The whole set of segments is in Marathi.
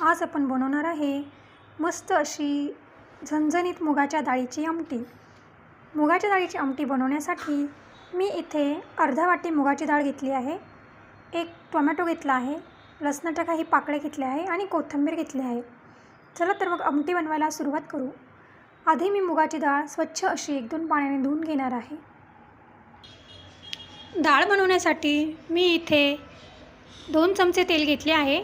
आज आपण बनवणार आहे मस्त अशी झणझणीत मुगाच्या डाळीची आमटी. मुगाच्या डाळीची आमटी बनवण्यासाठी मी इथे अर्धा वाटी मुगाची डाळ घेतली आहे एक टोमॅटो घेतला आहे लसणाच्या काही पाकळ्या घेतल्या आहे आणि कोथिंबीर घेतली आहे. चला तर मग आमटी बनवायला सुरुवात करू. आधी मी मुगाची डाळ स्वच्छ अशी एक दोन पाण्याने धुवून घेणार आहे. डाळ बनवण्यासाठी मी इथे दोन चमचे तेल घेतले आहे.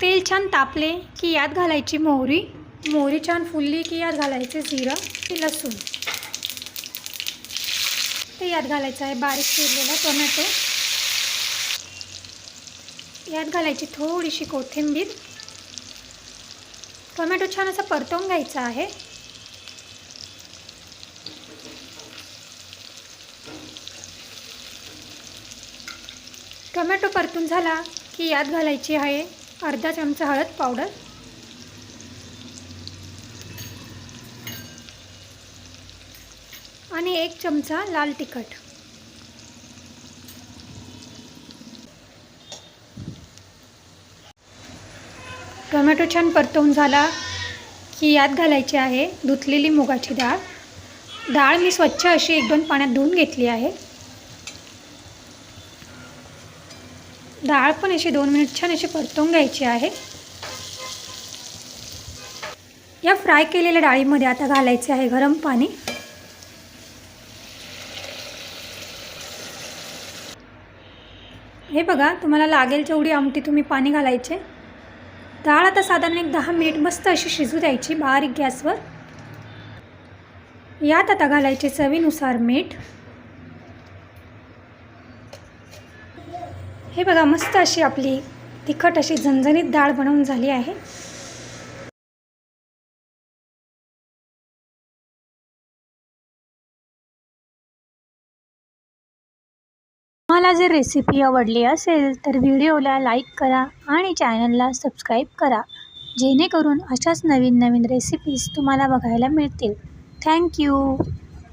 तेल छान तापले की यात घालायची मोहरी. मोहरी छान फुलली की यात घालायचे जिरं की लसूण. ते यात घालायचं आहे बारीक चिरलेला टोमॅटो. यात घालायची थोडीशी कोथिंबीर. टोमॅटो छान असा परतवून घ्यायचा आहे. टोमॅटो परतून झाला की यात घालायची आहे अर्धा चमचा हळद पावडर. आणि एक चमचा लाल तिखट. टोमॅटो छान परतवून झाला की यात घालायची आहे धुतलेली मुगाची डाळ. डाळ मी स्वच्छ अशी एक दोन पाण्यात धुवून घेतली आहे. डाळ पण अशी दोन मिनिट छान अशी परतवून घ्यायची आहे. या फ्राय केलेल्या डाळीमध्ये आता घालायचे आहे गरम पाणी. हे बघा तुम्हाला लागेल जेवढी आमटी तुम्ही पाणी घालायचे. डाळ आता साधारण एक दहा मिनिट मस्त अशी शिजू द्यायची बारीक गॅसवर. यात आता घालायचे चवीनुसार मीठ. हे बघा मस्त अशी आपली तिखट अशी झणझणीत डाळ बनवून झाली आहे. मला जर रेसिपी आवडली असेल तर व्हिडिओला लाईक करा आणि चॅनलला सबस्क्राईब करा. जेणेकरून अशाच नवीन नवीन रेसिपीज तुम्हाला बघायला मिळतील. थँक्यू